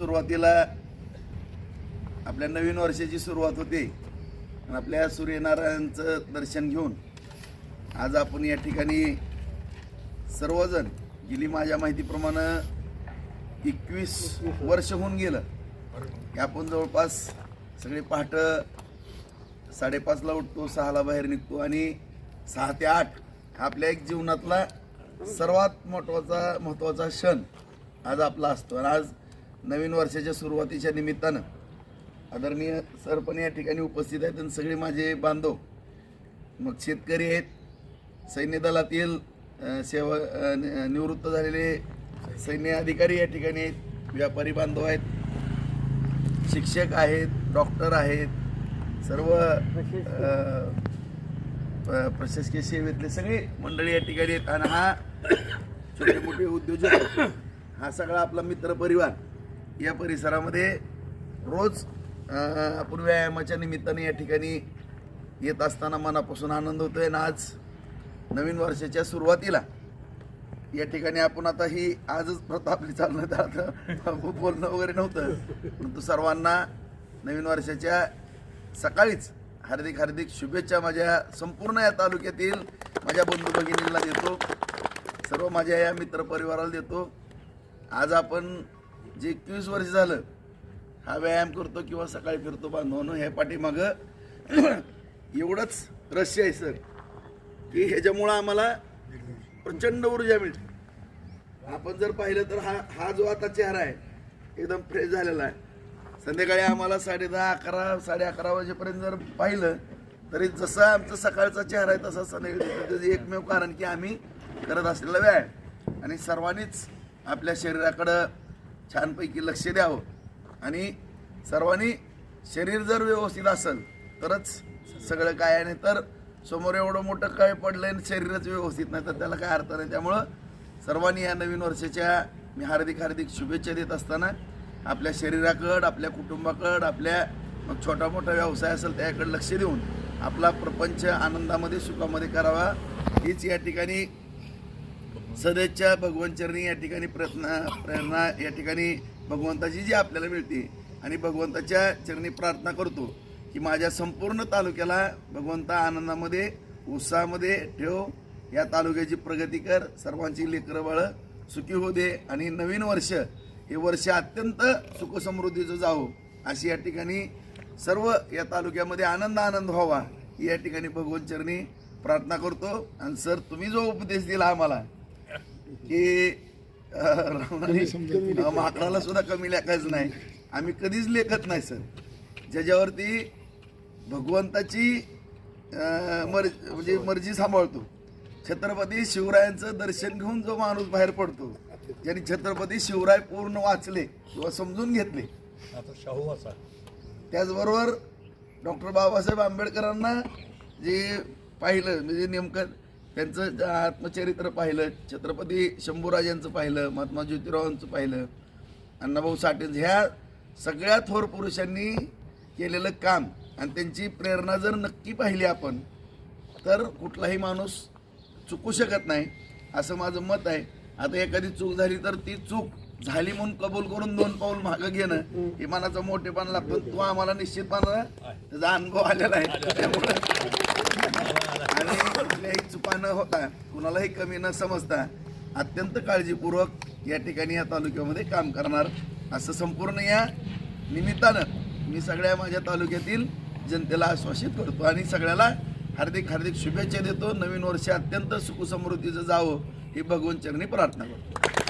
सुरुवातीला आपल्या नवीन वर्षाची सुरुवात होते. आणि आपल्या सूर्यनारायणचं दर्शन घेऊन आज आपण या ठिकाणी सर्वजण गेली माझ्या माहितीप्रमाणे एकवीस वर्ष होऊन गेलं. की आपण जवळपास सगळे पहाटं साडेपाचला उठतो सहाला बाहेर निघतो आणि सहा ते आठ हा आपल्या एक जीवनातला सर्वात महत्त्वाचा महत्त्वाचा क्षण आज आपला असतो. आणि आज नवीन वर्षाच्या सुरुवातीच्या निमित्तानं आदरणीय सर पण या ठिकाणी उपस्थित आहेत आणि सगळे माझे बांधव. मग शेतकरी आहेत सैन्य दलातील सेवा नि- निवृत्त झालेले सैन्य अधिकारी या ठिकाणी आहेत व्यापारी बांधव आहेत शिक्षक आहेत डॉक्टर आहेत सर्व प्रशासकीय सेवेतले सगळे मंडळी या ठिकाणी आहेत. आणि हा छोटे मोठे उद्योजक हा सगळा आपला मित्र परिवार. या परिसरामध्ये रोज आपण व्यायामाच्या निमित्ताने या ठिकाणी येत असताना मनापासून आनंद होतोय आणि आज नवीन वर्षाच्या सुरुवातीला या ठिकाणी आपण आता ही आजच प्रथा आपली चालणं आता बोलणं वगैरे नव्हतं. परंतु सर्वांना नवीन वर्षाच्या सकाळीच हार्दिक हार्दिक शुभेच्छा माझ्या संपूर्ण या तालुक्यातील माझ्या बंधू भगिनींना देतो. सर्व माझ्या या मित्रपरिवाराला देतो. आज आपण जे एकवीस वर्ष झालं हा व्यायाम करतो किंवा सकाळी फिरतो बांधवनो हे पाठीमागं एवढंच रहस्य आहे सर की ह्याच्यामुळं आम्हाला प्रचंड ऊर्जा मिळते. आपण जर पाहिलं तर हा हा जो आता चेहरा आहे एकदम फ्रेश झालेला आहे. संध्याकाळी आम्हाला साडे दहा अकरा साडे अकरा वाजेपर्यंत जर पाहिलं तरी जसं आमचा सकाळचा चेहरा आहे तसा संध्याकाळी त्याचं एकमेव कारण की आम्ही करत असलेला व्यायाम. आणि सर्वांनीच आपल्या शरीराकडं छानपैकी लक्ष द्यावं. आणि सर्वांनी शरीर जर व्यवस्थित असेल तरच सगळं काय आहे. नाही तर समोर एवढं मोठं काय पडलं आणि शरीरच व्यवस्थित नाही तर त्याला काय अर्थ नाही. त्यामुळं सर्वांनी या नवीन वर्षाच्या मी हार्दिक हार्दिक शुभेच्छा देत असताना आपल्या शरीराकडं आपल्या कुटुंबाकडं आपल्या मग छोटा मोठा व्यवसाय असेल त्याकडे लक्ष देऊन आपला प्रपंच आनंदामध्ये सुखामध्ये करावा. हीच या ठिकाणी सदैच्या भगवंतचरणी या ठिकाणी प्रयत्न प्रेरणा या ठिकाणी भगवंताची जी आपल्याला मिळते आणि भगवंताच्या चरणी प्रार्थना करतो की माझ्या संपूर्ण तालुक्याला भगवंता आनंदामध्ये उत्साहामध्ये ठेव. या तालुक्याची प्रगती कर सर्वांची लेकरं बाळं सुखी होऊ दे आणि नवीन वर्ष हे वर्ष अत्यंत सुखसमृद्धीचं जावो. अशी या ठिकाणी सर्व या तालुक्यामध्ये आनंद आनंद व्हावा ही या ठिकाणी भगवंतचरणी प्रार्थना करतो. आणि सर तुम्ही जो उपदेश दिला आम्हाला की रावणाने माकडाला सुद्धा कमी लेखायचं नाही. आम्ही कधीच लेखत नाही सर. ज्याच्यावरती भगवंताची मर म्हणजे मर्जी सांभाळतो. छत्रपती शिवरायांचं दर्शन घेऊन जो माणूस बाहेर पडतो ज्यांनी छत्रपती शिवराय पूर्ण वाचले किंवा समजून घेतले. आता शाहू असा. त्याचबरोबर डॉक्टर बाबासाहेब आंबेडकरांना जे पाहिलं म्हणजे नेमकं त्यांचं आत्मचरित्र पाहिलं छत्रपती शंभूराजांचं पाहिलं महात्मा ज्योतिरावांचं पाहिलं अण्णाभाऊ साठेंचं ह्या सगळ्या थोर पुरुषांनी केलेलं काम आणि त्यांची प्रेरणा जर नक्की पाहिली आपण तर कुठलाही माणूस चुकू शकत नाही असं माझं मत आहे. आता एखादी चूक झाली तर ती चूक झाली म्हणून कबूल करून दोन पाऊल मागं घेणं हे मनाचा मोठेपण लागतो तो आम्हाला निश्चितपणे त्याचा अनुभव आलेला आहे. त्यामुळे आणि कुठल्याही चुका न होता कुणालाही कमी न समजता अत्यंत काळजीपूर्वक या ठिकाणी या तालुक्यामध्ये काम करणार. असं संपूर्ण या निमित्तानं मी सगळ्या माझ्या तालुक्यातील जनतेला आश्वासित करतो आणि सगळ्याला हार्दिक हार्दिक शुभेच्छा देतो. नवीन वर्ष अत्यंत सुखसमृद्धीचं जावं ही भगवंत चरणी प्रार्थना करतो.